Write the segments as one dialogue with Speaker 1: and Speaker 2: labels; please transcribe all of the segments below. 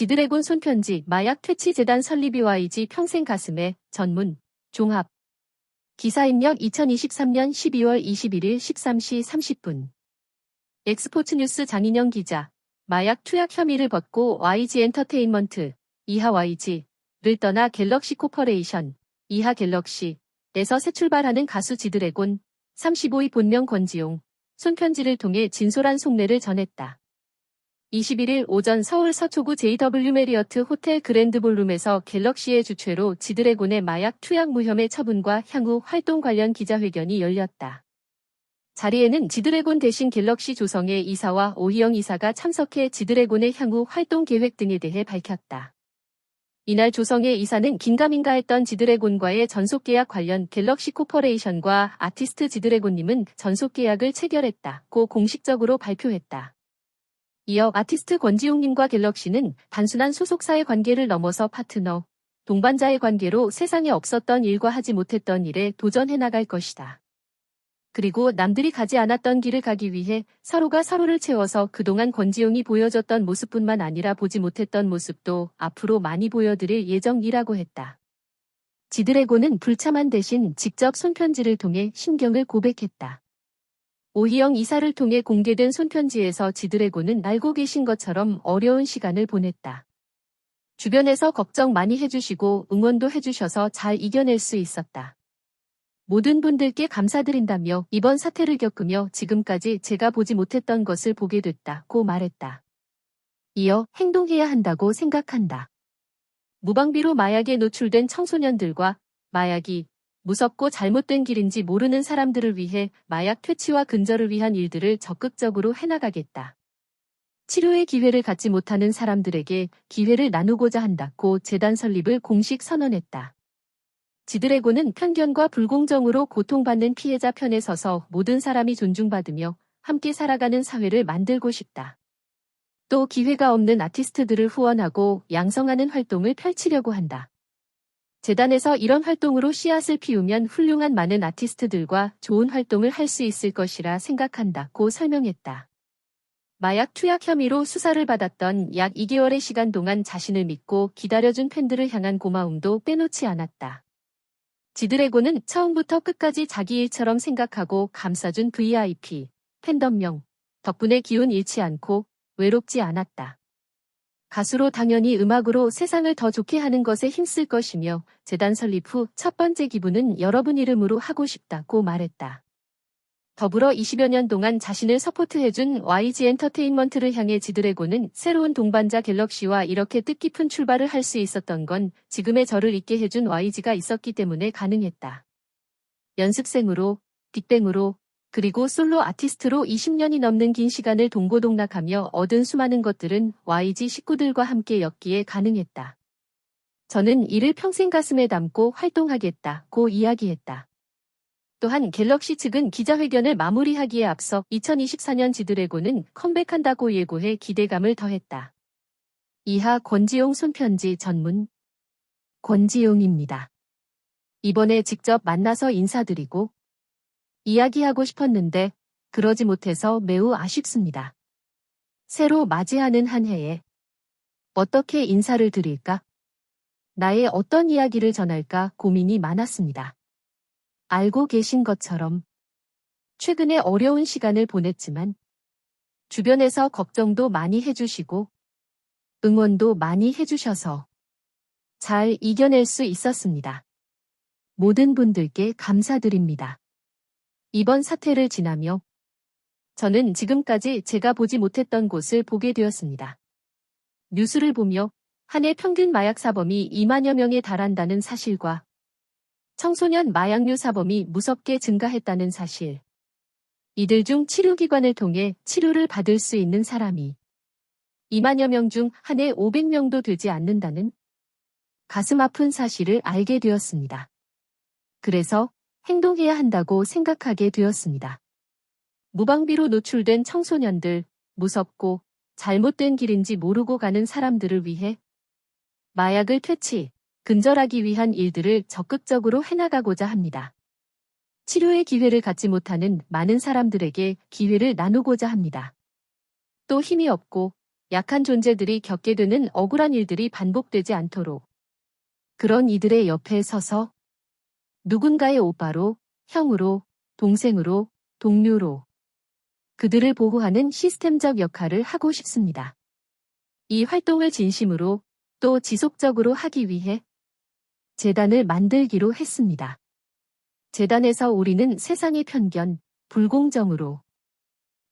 Speaker 1: 지드래곤 손편지 마약 퇴치 재단 설립이 YG 평생 가슴에 전문 종합. 기사 입력 2023년 12월 21일 13시 30분. 엑스포츠 뉴스 장인영 기자. 마약 투약 혐의를 벗고 YG 엔터테인먼트 이하 YG를 떠나 갤럭시 코퍼레이션 이하 갤럭시에서 새 출발하는 가수 지드래곤 35위 본명 권지용 손편지를 통해 진솔한 속내를 전했다. 21일 오전 서울 서초구 JW 메리어트 호텔 그랜드 볼룸에서 갤럭시의 주최로 지드래곤의 마약 투약 무혐의 처분과 향후 활동 관련 기자회견이 열렸다. 자리에는 지드래곤 대신 갤럭시 조성의 이사와 오희영 이사가 참석해 지드래곤의 향후 활동 계획 등에 대해 밝혔다. 이날 조성의 이사는 긴가민가 했던 지드래곤과의 전속계약 관련 갤럭시 코퍼레이션과 아티스트 지드래곤님은 전속계약을 체결했다고 공식적으로 발표했다. 이어 아티스트 권지용님과 갤럭시는 단순한 소속사의 관계를 넘어서 파트너, 동반자의 관계로 세상에 없었던 일과 하지 못했던 일에 도전해 나갈 것이다. 그리고 남들이 가지 않았던 길을 가기 위해 서로가 서로를 채워서 그동안 권지용이 보여줬던 모습뿐만 아니라 보지 못했던 모습도 앞으로 많이 보여드릴 예정이라고 했다. 지드래곤은 불참한 대신 직접 손편지를 통해 심경을 고백했다. 오희영 이사를 통해 공개된 손편지에서 지드래곤은 알고 계신 것처럼 어려운 시간을 보냈다. 주변에서 걱정 많이 해주시고 응원도 해주셔서 잘 이겨낼 수 있었다. 모든 분들께 감사드린다며 이번 사태를 겪으며 지금까지 제가 보지 못했던 것을 보게 됐다고 말했다. 이어 행동해야 한다고 생각한다. 무방비로 마약에 노출된 청소년들과 마약이 무섭고 잘못된 길인지 모르는 사람들을 위해 마약 퇴치와 근절을 위한 일들을 적극적으로 해나가겠다. 치료의 기회를 갖지 못하는 사람들에게 기회를 나누고자 한다고 재단 설립을 공식 선언했다. 지드래곤은 편견과 불공정으로 고통받는 피해자 편에 서서 모든 사람이 존중받으며 함께 살아가는 사회를 만들고 싶다. 또 기회가 없는 아티스트들을 후원하고 양성하는 활동을 펼치려고 한다. 재단에서 이런 활동으로 씨앗을 피우면 훌륭한 많은 아티스트들과 좋은 활동을 할 수 있을 것이라 생각한다고 설명했다. 마약 투약 혐의로 수사를 받았던 약 2개월의 시간 동안 자신을 믿고 기다려준 팬들을 향한 고마움도 빼놓지 않았다. 지드래곤은 처음부터 끝까지 자기 일처럼 생각하고 감싸준 VIP, 팬덤명 덕분에 기운 잃지 않고 외롭지 않았다. 가수로 당연히 음악으로 세상을 더 좋게 하는 것에 힘쓸 것이며 재단 설립 후 첫 번째 기부는 여러분 이름으로 하고 싶다고 말했다. 더불어 20여 년 동안 자신을 서포트해준 YG 엔터테인먼트를 향해 지드래곤은 새로운 동반자 갤럭시와 이렇게 뜻깊은 출발을 할 수 있었던 건 지금의 저를 있게 해준 YG가 있었기 때문에 가능했다. 연습생으로, 빅뱅으로, 그리고 솔로 아티스트로 20년이 넘는 긴 시간을 동고동락하며 얻은 수많은 것들은 YG 식구들과 함께 엮기에 가능했다. 저는 이를 평생 가슴에 담고 활동하겠다고 이야기했다. 또한 갤럭시 측은 기자회견을 마무리하기에 앞서 2024년 지드래곤은 컴백한다고 예고해 기대감을 더했다. 이하 권지용 손편지 전문 권지용입니다. 이번에 직접 만나서 인사드리고 이야기하고 싶었는데 그러지 못해서 매우 아쉽습니다. 새로 맞이하는 한 해에 어떻게 인사를 드릴까? 나의 어떤 이야기를 전할까 고민이 많았습니다. 알고 계신 것처럼 최근에 어려운 시간을 보냈지만 주변에서 걱정도 많이 해주시고 응원도 많이 해주셔서 잘 이겨낼 수 있었습니다. 모든 분들께 감사드립니다. 이번 사태를 지나며 저는 지금까지 제가 보지 못했던 곳을 보게 되었습니다. 뉴스를 보며 한 해 평균 마약 사범이 2만여 명에 달한다는 사실과 청소년 마약류 사범이 무섭게 증가했다는 사실. 이들 중 치료기관을 통해 치료를 받을 수 있는 사람이 2만여 명 중 한 해 500명도 되지 않는다는 가슴 아픈 사실을 알게 되었습니다. 그래서 행동해야 한다고 생각하게 되었습니다. 무방비로 노출된 청소년들, 무섭고 잘못된 길인지 모르고 가는 사람들을 위해 마약을 퇴치, 근절하기 위한 일들을 적극적으로 해나가고자 합니다. 치료의 기회를 갖지 못하는 많은 사람들에게 기회를 나누고자 합니다. 또 힘이 없고 약한 존재들이 겪게 되는 억울한 일들이 반복되지 않도록 그런 이들의 옆에 서서 누군가의 오빠로, 형으로, 동생으로, 동료로 그들을 보호하는 시스템적 역할을 하고 싶습니다. 이 활동을 진심으로 또 지속적으로 하기 위해 재단을 만들기로 했습니다. 재단에서 우리는 세상의 편견, 불공정으로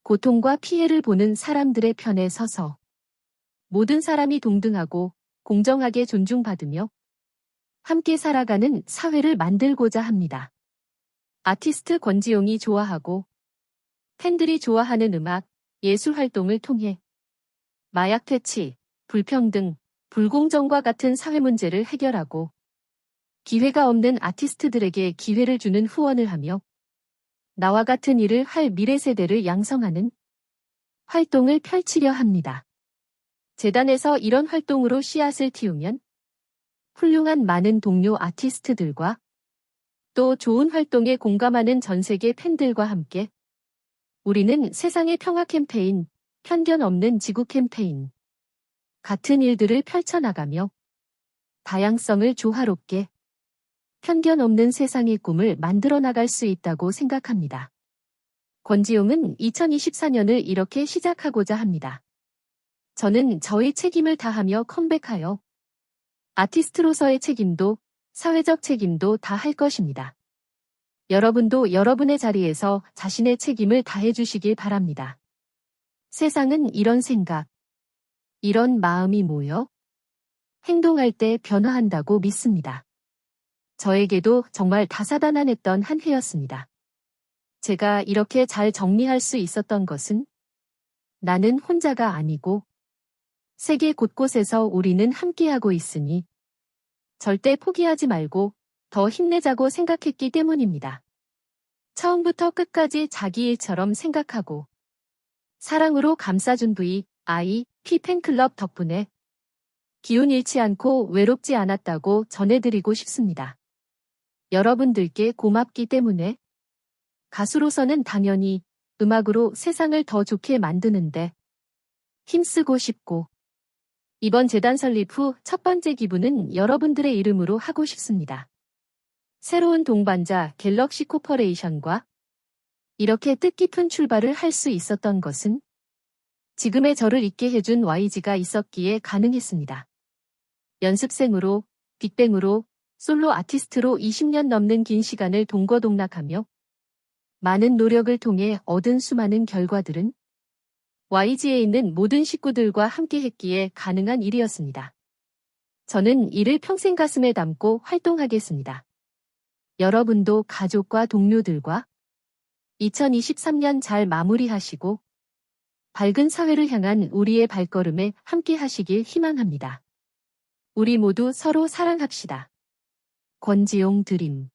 Speaker 1: 고통과 피해를 보는 사람들의 편에 서서 모든 사람이 동등하고 공정하게 존중받으며 함께 살아가는 사회를 만들고자 합니다. 아티스트 권지용이 좋아하고 팬들이 좋아하는 음악, 예술 활동을 통해 마약 퇴치, 불평등, 불공정과 같은 사회 문제를 해결하고 기회가 없는 아티스트들에게 기회를 주는 후원을 하며 나와 같은 일을 할 미래 세대를 양성하는 활동을 펼치려 합니다. 재단에서 이런 활동으로 씨앗을 틔우면 훌륭한 많은 동료 아티스트들과 또 좋은 활동에 공감하는 전 세계 팬들과 함께 우리는 세상의 평화 캠페인, 편견 없는 지구 캠페인, 같은 일들을 펼쳐나가며 다양성을 조화롭게 편견 없는 세상의 꿈을 만들어 나갈 수 있다고 생각합니다. 권지용은 2024년을 이렇게 시작하고자 합니다. 저는 저의 책임을 다하며 컴백하여 아티스트로서의 책임도 사회적 책임도 다 할 것입니다. 여러분도 여러분의 자리에서 자신의 책임을 다해 주시길 바랍니다. 세상은 이런 생각, 이런 마음이 모여 행동할 때 변화한다고 믿습니다. 저에게도 정말 다사다난했던 한 해였습니다. 제가 이렇게 잘 정리할 수 있었던 것은 나는 혼자가 아니고 세계 곳곳에서 우리는 함께하고 있으니 절대 포기하지 말고 더 힘내자고 생각했기 때문입니다. 처음부터 끝까지 자기 일처럼 생각하고 사랑으로 감싸준 V, I, P 팬클럽 덕분에 기운 잃지 않고 외롭지 않았다고 전해드리고 싶습니다. 여러분들께 고맙기 때문에 가수로서는 당연히 음악으로 세상을 더 좋게 만드는데 힘쓰고 싶고 이번 재단 설립 후 첫 번째 기부는 여러분들의 이름으로 하고 싶습니다. 새로운 동반자 갤럭시 코퍼레이션과 이렇게 뜻깊은 출발을 할 수 있었던 것은 지금의 저를 있게 해준 YG가 있었기에 가능했습니다. 연습생으로, 빅뱅으로, 솔로 아티스트로 20년 넘는 긴 시간을 동거동락하며 많은 노력을 통해 얻은 수많은 결과들은 YG에 있는 모든 식구들과 함께 했기에 가능한 일이었습니다. 저는 이를 평생 가슴에 담고 활동하겠습니다. 여러분도 가족과 동료들과 2023년 잘 마무리하시고 밝은 사회를 향한 우리의 발걸음에 함께 하시길 희망합니다. 우리 모두 서로 사랑합시다. 권지용 드림